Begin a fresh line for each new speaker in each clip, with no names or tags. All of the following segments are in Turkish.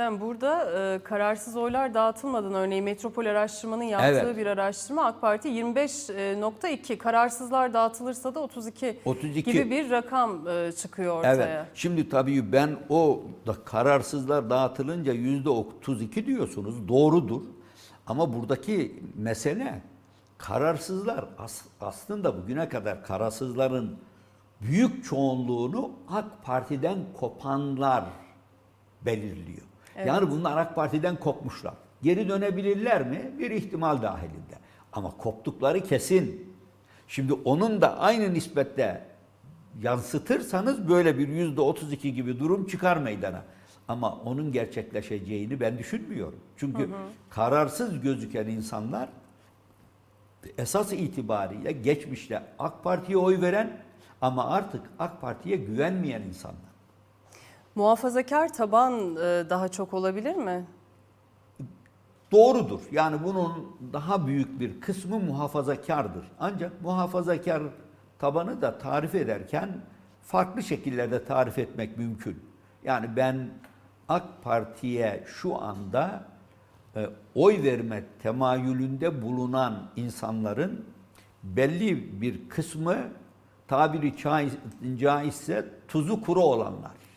Efendim burada e, kararsız oylar dağıtılmadan örneğin Metropol Araştırma'nın yaptığı
Evet.
bir araştırma AK Parti 25.2 kararsızlar dağıtılırsa da 32,
32.
gibi bir rakam e, çıkıyor ortaya.
Evet. Şimdi tabii ben o da kararsızlar dağıtılınca yüzde 32 diyorsunuz. Doğrudur. Ama buradaki mesele kararsızlar as- aslında bugüne kadar kararsızların büyük çoğunluğunu AK Parti'den kopanlar belirliyor. Yani bunlar AK Parti'den kopmuşlar. Geri dönebilirler mi? Bir ihtimal dahilinde. Ama koptukları kesin. Şimdi onun da aynı nispette yansıtırsanız böyle bir yüzde 32 gibi durum çıkar meydana. Ama onun gerçekleşeceğini ben düşünmüyorum. Çünkü kararsız gözüken insanlar esas itibariyle geçmişte AK Parti'ye oy veren ama artık AK Parti'ye güvenmeyen insanlar.
Muhafazakar taban e, daha çok olabilir mi?
Doğrudur. Yani bunun daha büyük bir kısmı muhafazakardır. Ancak muhafazakar tabanı da tarif ederken farklı şekillerde tarif etmek mümkün. Yani ben AK Parti'ye şu anda e, oy verme temayülünde bulunan insanların belli bir kısmı tabiri caiz- caizse tuzu kuru olanlar.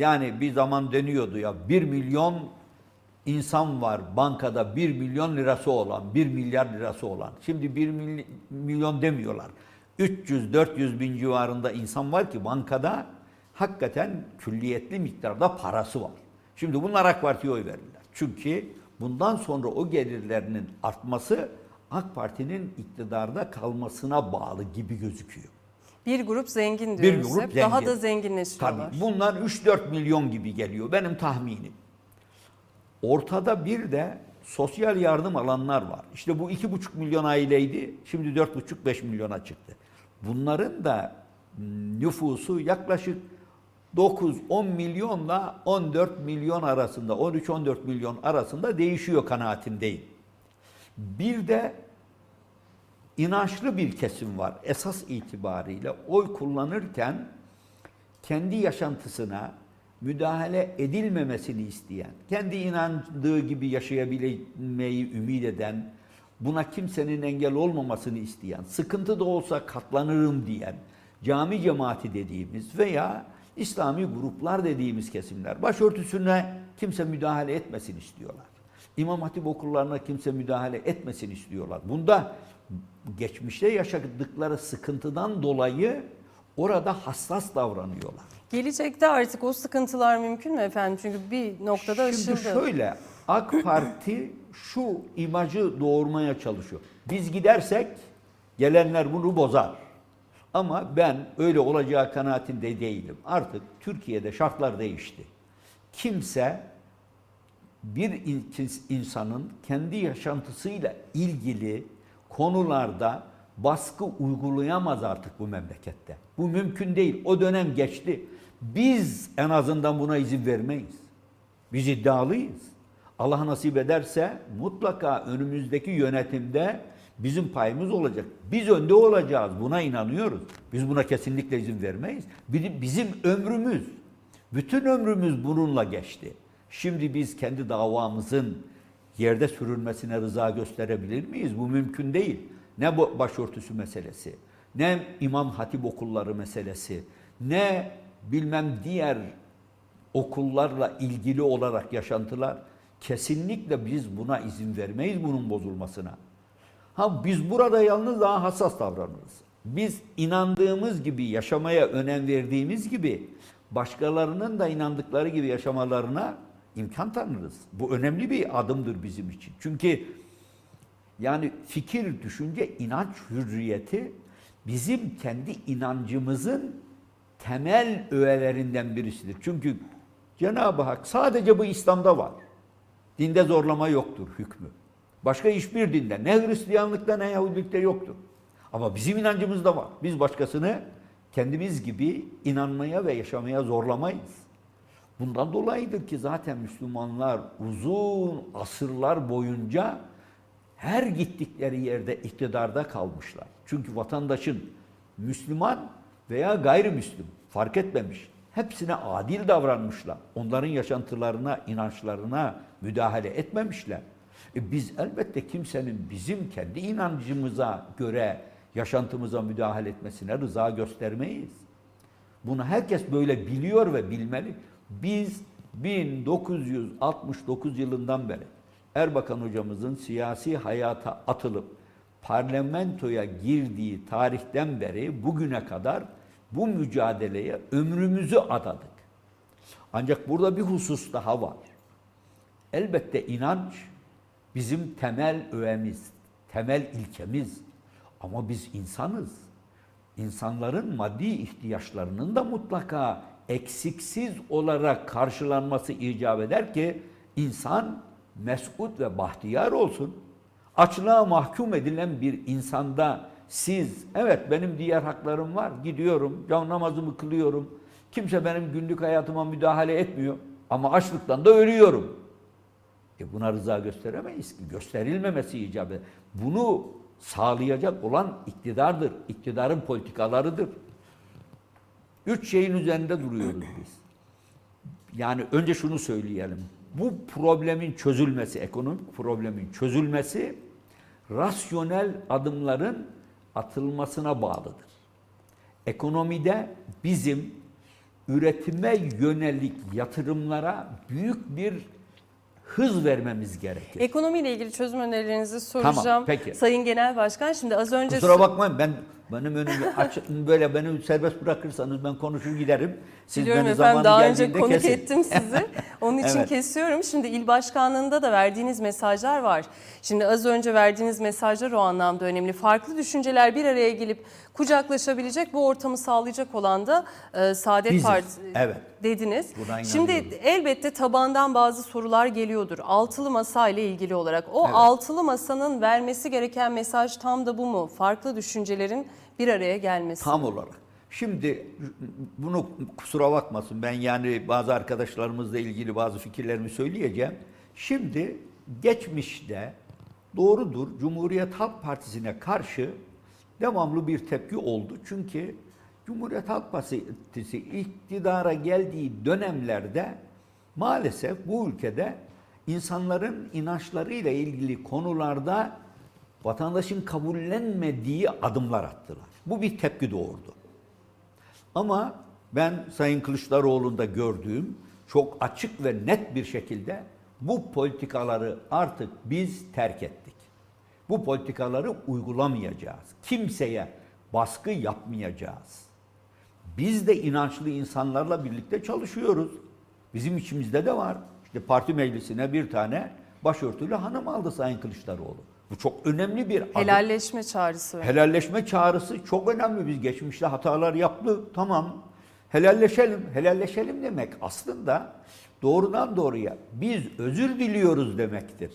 Yani bir zaman deniyordu ya 1 milyon insan var bankada 1 milyon lirası olan, 1 milyar lirası olan. Şimdi 1 mily- milyon demiyorlar. 300-400 bin civarında insan var ki bankada hakikaten külliyetli miktarda parası var. Şimdi bunlar AK Parti'ye oy verirler. Çünkü bundan sonra o gelirlerinin artması AK Parti'nin iktidarda kalmasına bağlı gibi gözüküyor.
Bir grup zengin
Bir
diyoruz
grup
hep. Daha
zengin.
da zenginleşiyorlar.
Tabii bunlar 3-4 milyon gibi geliyor benim tahminim. Ortada bir de sosyal yardım alanlar var. İşte bu 2,5 milyon aileydi. Şimdi 4,5-5 milyona çıktı. Bunların da nüfusu yaklaşık 9-10 milyonla 14 milyon arasında, 13-14 milyon arasında değişiyor kanaatindeyim. Bir de inançlı bir kesim var. Esas itibariyle oy kullanırken kendi yaşantısına müdahale edilmemesini isteyen, kendi inandığı gibi yaşayabilmeyi ümit eden, buna kimsenin engel olmamasını isteyen, sıkıntı da olsa katlanırım diyen, cami cemaati dediğimiz veya İslami gruplar dediğimiz kesimler başörtüsüne kimse müdahale etmesin istiyorlar. İmam Hatip okullarına kimse müdahale etmesin istiyorlar. Bunda geçmişte yaşadıkları sıkıntıdan dolayı orada hassas davranıyorlar.
Gelecekte artık o sıkıntılar mümkün mü efendim? Çünkü bir noktada
Şimdi
aşıldı.
şöyle AK Parti şu imajı doğurmaya çalışıyor. Biz gidersek gelenler bunu bozar. Ama ben öyle olacağı kanaatinde değilim. Artık Türkiye'de şartlar değişti. Kimse bir in- insanın kendi yaşantısıyla ilgili konularda baskı uygulayamaz artık bu memlekette. Bu mümkün değil. O dönem geçti. Biz en azından buna izin vermeyiz. Biz iddialıyız. Allah nasip ederse mutlaka önümüzdeki yönetimde bizim payımız olacak. Biz önde olacağız. Buna inanıyoruz. Biz buna kesinlikle izin vermeyiz. Bizim ömrümüz, bütün ömrümüz bununla geçti. Şimdi biz kendi davamızın yerde sürülmesine rıza gösterebilir miyiz? Bu mümkün değil. Ne bu başörtüsü meselesi, ne imam hatip okulları meselesi, ne bilmem diğer okullarla ilgili olarak yaşantılar kesinlikle biz buna izin vermeyiz bunun bozulmasına. Ha biz burada yalnız daha hassas davranırız. Biz inandığımız gibi yaşamaya önem verdiğimiz gibi başkalarının da inandıkları gibi yaşamalarına imkan tanırız. Bu önemli bir adımdır bizim için. Çünkü yani fikir, düşünce, inanç hürriyeti bizim kendi inancımızın temel öğelerinden birisidir. Çünkü Cenab-ı Hak sadece bu İslam'da var. Dinde zorlama yoktur hükmü. Başka hiçbir dinde ne Hristiyanlıkta ne Yahudilikte yoktur. Ama bizim inancımızda var. Biz başkasını kendimiz gibi inanmaya ve yaşamaya zorlamayız. Bundan dolayıdır ki zaten Müslümanlar uzun asırlar boyunca her gittikleri yerde iktidarda kalmışlar. Çünkü vatandaşın Müslüman veya gayrimüslim fark etmemiş. hepsine adil davranmışlar. Onların yaşantılarına, inançlarına müdahale etmemişler. E biz elbette kimsenin bizim kendi inancımıza göre yaşantımıza müdahale etmesine rıza göstermeyiz. Bunu herkes böyle biliyor ve bilmeli. Biz 1969 yılından beri Erbakan hocamızın siyasi hayata atılıp parlamentoya girdiği tarihten beri bugüne kadar bu mücadeleye ömrümüzü adadık. Ancak burada bir husus daha var. Elbette inanç bizim temel öğemiz, temel ilkemiz. Ama biz insanız. İnsanların maddi ihtiyaçlarının da mutlaka eksiksiz olarak karşılanması icap eder ki insan mesut ve bahtiyar olsun. Açlığa mahkum edilen bir insanda siz evet benim diğer haklarım var gidiyorum can namazımı kılıyorum kimse benim günlük hayatıma müdahale etmiyor ama açlıktan da ölüyorum. E buna rıza gösteremeyiz ki. Gösterilmemesi icap eder. Bunu sağlayacak olan iktidardır. İktidarın politikalarıdır. Üç şeyin üzerinde duruyoruz biz. Yani önce şunu söyleyelim. Bu problemin çözülmesi, ekonomik problemin çözülmesi rasyonel adımların atılmasına bağlıdır. Ekonomide bizim üretime yönelik yatırımlara büyük bir hız vermemiz gerekir.
Ekonomiyle ilgili çözüm önerilerinizi soracağım.
Tamam, peki.
Sayın Genel Başkan şimdi az önce
Kusura bakmayın ben benim önümü aç, böyle beni serbest bırakırsanız ben konuşur giderim. Siz
Biliyorum
beni
efendim daha önce konuk
kesin.
ettim sizi. Onun için
Evet.
kesiyorum. Şimdi il başkanlığında da verdiğiniz mesajlar var. Şimdi az önce verdiğiniz mesajlar o anlamda önemli. Farklı düşünceler bir araya gelip kucaklaşabilecek bu ortamı sağlayacak olan da e, Saadet
Biziz.
Partisi
Evet.
dediniz. Şimdi elbette tabandan bazı sorular geliyordur. Altılı masa ile ilgili olarak. O
Evet.
altılı masanın vermesi gereken mesaj tam da bu mu? Farklı düşüncelerin bir araya gelmesi.
Tam olarak. Şimdi bunu kusura bakmasın ben yani bazı arkadaşlarımızla ilgili bazı fikirlerimi söyleyeceğim. Şimdi geçmişte doğrudur Cumhuriyet Halk Partisi'ne karşı devamlı bir tepki oldu. Çünkü Cumhuriyet Halk Partisi iktidara geldiği dönemlerde maalesef bu ülkede insanların inançlarıyla ilgili konularda vatandaşın kabullenmediği adımlar attılar. Bu bir tepki doğurdu. Ama ben Sayın Kılıçdaroğlu'nda gördüğüm çok açık ve net bir şekilde bu politikaları artık biz terk ettik. Bu politikaları uygulamayacağız. Kimseye baskı yapmayacağız. Biz de inançlı insanlarla birlikte çalışıyoruz. Bizim içimizde de var. İşte parti meclisine bir tane başörtülü hanım aldı Sayın Kılıçdaroğlu. Bu çok önemli bir adım.
Helalleşme çağrısı.
Helalleşme çağrısı çok önemli. Biz geçmişte hatalar yaptık. Tamam. Helalleşelim. Helalleşelim demek aslında doğrudan doğruya biz özür diliyoruz demektir.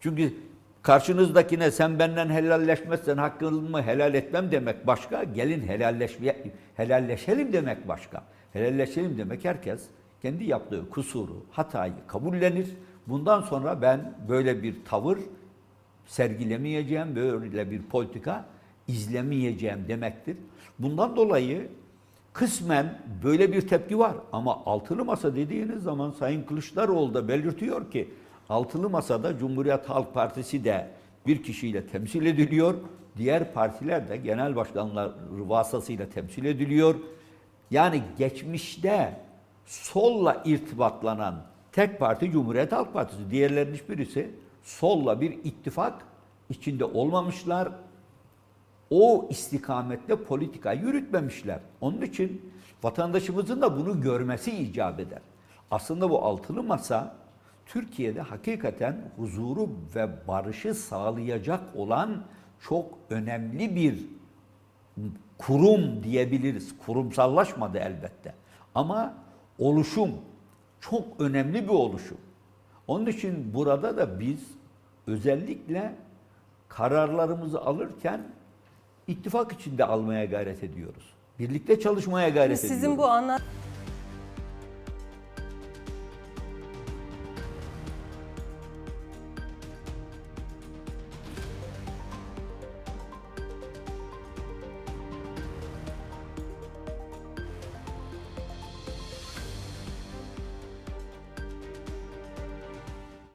Çünkü karşınızdakine sen benden helalleşmezsen hakkımı helal etmem demek başka. Gelin helalleşmeye, helalleşelim demek başka. Helalleşelim demek herkes kendi yaptığı kusuru, hatayı kabullenir. Bundan sonra ben böyle bir tavır sergilemeyeceğim, böyle bir politika izlemeyeceğim demektir. Bundan dolayı kısmen böyle bir tepki var ama altılı masa dediğiniz zaman Sayın Kılıçdaroğlu da belirtiyor ki altılı masada Cumhuriyet Halk Partisi de bir kişiyle temsil ediliyor. Diğer partiler de genel başkanlar vasıtasıyla temsil ediliyor. Yani geçmişte solla irtibatlanan tek parti Cumhuriyet Halk Partisi. Diğerlerinin hiçbirisi solla bir ittifak içinde olmamışlar. O istikamette politika yürütmemişler. Onun için vatandaşımızın da bunu görmesi icap eder. Aslında bu altılı masa Türkiye'de hakikaten huzuru ve barışı sağlayacak olan çok önemli bir kurum diyebiliriz. Kurumsallaşmadı elbette. Ama oluşum çok önemli bir oluşum. Onun için burada da biz özellikle kararlarımızı alırken ittifak içinde almaya gayret ediyoruz. Birlikte çalışmaya gayret ediyoruz.
Sizin bu anlat